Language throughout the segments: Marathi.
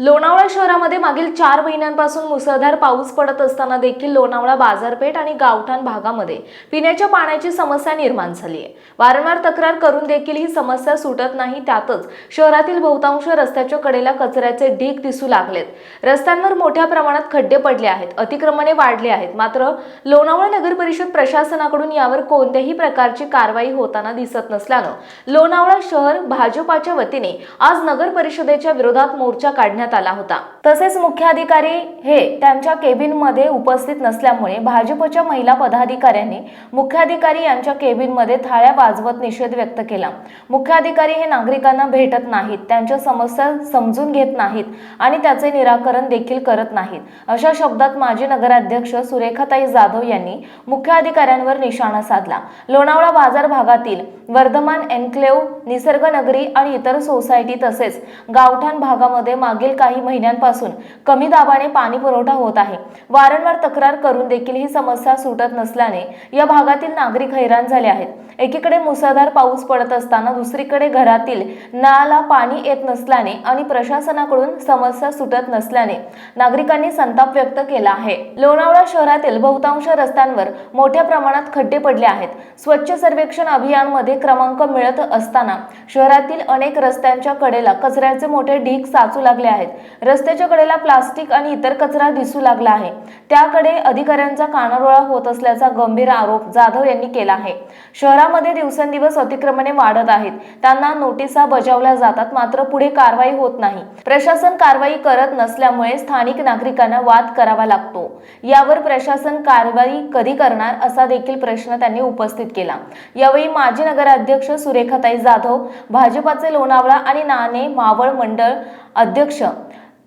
लोणावळा शहरामध्ये मागील चार महिन्यांपासून मुसळधार पाऊस पडत असताना देखील लोणावळा बाजारपेठ आणि गावठाण भागामध्ये पिण्याच्या पाण्याची समस्या निर्माण झाली आहे. वारंवार तक्रार करून देखील ही समस्या सुटत नाही त्यातच शहरातील बहुतांश रस्त्याच्या कडेला कचऱ्याचे ढीग दिसू लागलेत. रस्त्यांवर मोठ्या प्रमाणात खड्डे पडले आहेत अतिक्रमणे वाढली आहेत. मात्र लोणावळा नगर परिषद प्रशासनाकडून यावर कोणत्याही प्रकारची कारवाई होताना दिसत नसल्यानं लोणावळा शहर भाजपाच्या वतीने आज नगर परिषदेच्या विरोधात मोर्चा काढण्यात आला होता. तसेच मुख्याधिकारी हे त्यांच्या केबिनमध्ये उपस्थित नसल्यामुळे भाजपच्या महिला पदाधिकाऱ्यांनी मुख्याधिकारी यांच्या केबिनमध्ये थाळ्या वाजवत निषेध व्यक्त केला. मुख्याधिकारी हे नागरिकांना भेटत नाहीत त्यांच्या समस्या समजून घेत नाहीत आणि त्याचे निराकरण देखील करत नाहीत. अशा शब्दात माजी नगराध्यक्ष सुरेखाताई जाधव यांनी मुख्याधिकाऱ्यांवर निशाणा साधला. लोणावळा बाजार भागातील वर्धमान एन्क्लेव निसर्गनगरी आणि इतर सोसायटी तसेच गावठाण भागामध्ये मागील काही महिन्यांपासून कमी दाबाने पाणी पुरवठा होत आहे. वारंवार तक्रार करून देखील ही समस्या सुटत नसल्याने या भागातील नागरिक हैराण झाले आहेत. एकीकडे मुसळधार पाऊस पडत असताना दुसरीकडे घरातील नळाला पाणी येत नसल्याने आणि प्रशासनाकडून समस्या सुटत नसल्याने नागरिकांनी संताप व्यक्त केला आहे. लोणावळा शहरातील बहुतांश रस्त्यांवर मोठ्या प्रमाणात खड्डे पडले आहेत. स्वच्छ सर्वेक्षण अभियानमध्ये क्रमांक मिळत असताना शहरातील अनेक रस्त्यांच्या कडेला कचऱ्याचे मोठे ढीग साचू लागले आहेत. रस्त्याच्या कडेला प्लास्टिक आणि इतर कचरा दिसू लागला आहे. त्याकडे अधिकाऱ्यांचा कानाडोळा होत असल्याचा गंभीर आरोप जाधव यांनी केला आहे. शहरामध्ये दिवसेंदिवस अतिक्रमणे वाढत आहेत. त्यांना नोटिसा बजावल्या जातात मात्र पुढे कारवाई होत नाही. प्रशासन कारवाई करत नसल्यामुळे स्थानिक नागरिकांना वाद करावा लागतो. यावर प्रशासन कारवाई कधी करणार असा देखील प्रश्न त्यांनी उपस्थित केला. यावेळी माजी नगराध्यक्ष सुरेखाताई जाधव भाजपाचे लोणावळा आणि नाणे मावळ मंडळ अध्यक्ष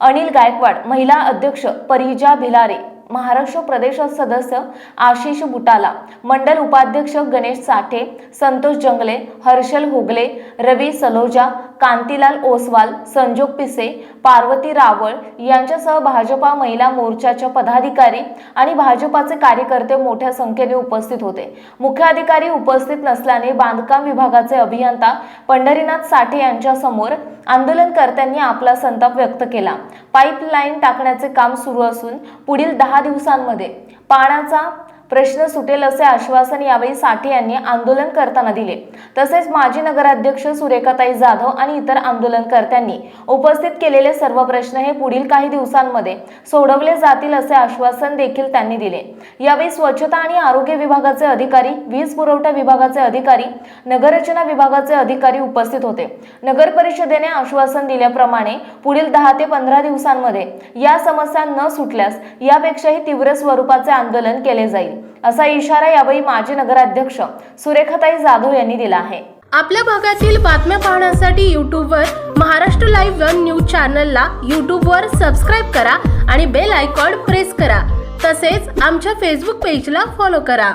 अनिल गायकवाड महिला अध्यक्ष परिजा भिलारे महाराष्ट्र प्रदेश सदस्य आशिष बुटाला मंडल उपाध्यक्ष गणेश साठे संतोष जंगले हर्षल होगले रवी सलोजा कांतीलाल ओसवाल संजोग पिसे पार्वती रावळ यांच्यासह भाजपा महिला मोर्चाच्या पदाधिकारी आणि भाजपाचे कार्यकर्ते मोठ्या संख्येने उपस्थित होते. मुख्याधिकारी उपस्थित नसल्याने बांधकाम विभागाचे अभियंता पंढरीनाथ साठे यांच्यासमोर आंदोलनकर्त्यांनी आपला संताप व्यक्त केला. पाईपलाईन टाकण्याचे काम सुरू असून पुढील दहा दिवसांमध्ये पाण्याचा प्रश्न सुटेल असे आश्वासन यावेळी साठे यांनी आंदोलन करताना दिले. तसेच माजी नगराध्यक्ष सुरेखाताई जाधव आणि इतर आंदोलनकर्त्यांनी उपस्थित केलेले सर्व प्रश्न हे पुढील काही दिवसांमध्ये सोडवले जातील असे आश्वासन देखील त्यांनी दिले. यावेळी स्वच्छता आणि आरोग्य विभागाचे अधिकारी वीज पुरवठा विभागाचे अधिकारी नगररचना विभागाचे अधिकारी उपस्थित होते. नगर परिषदेने आश्वासन दिल्याप्रमाणे पुढील दहा ते पंधरा दिवसांमध्ये या समस्या न सुटल्यास यापेक्षाही तीव्र स्वरूपाचे आंदोलन केले जाईल. असा इशारा यावेळी माजी नगराध्यक्ष सुरेखाताई जाधव यांनी दिला आहे. आपल्या भागातील बातम्या पाहण्यासाठी यूट्यूबवर महाराष्ट्र लाईव्ह वन न्यूज चॅनलला यूट्यूबवर सबस्क्राईब करा आणि बेल आयकॉन प्रेस करा. तसेच आमच्या फेसबुक पेजला फॉलो करा.